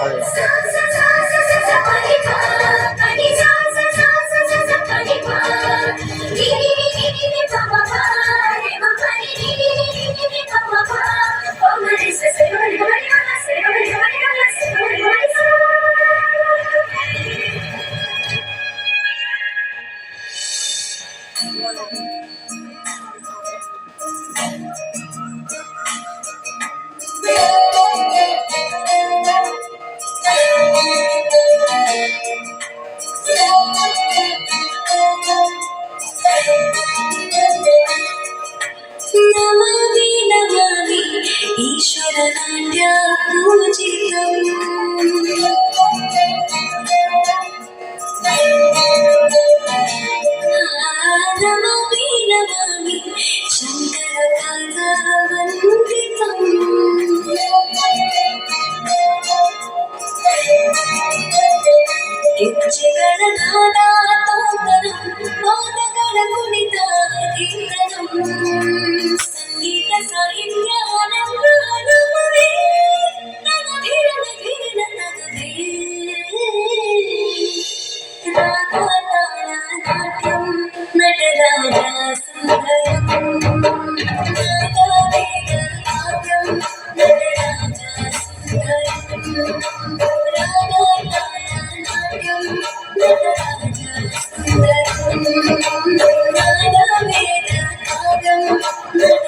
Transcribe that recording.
Oh, yeah. Saranya పూజితం నమామి నమామి శంకర కళావందితం దిచ్చగణ నాదా తోతరం మోదగణ కుణిత కీర్తనం Thank you.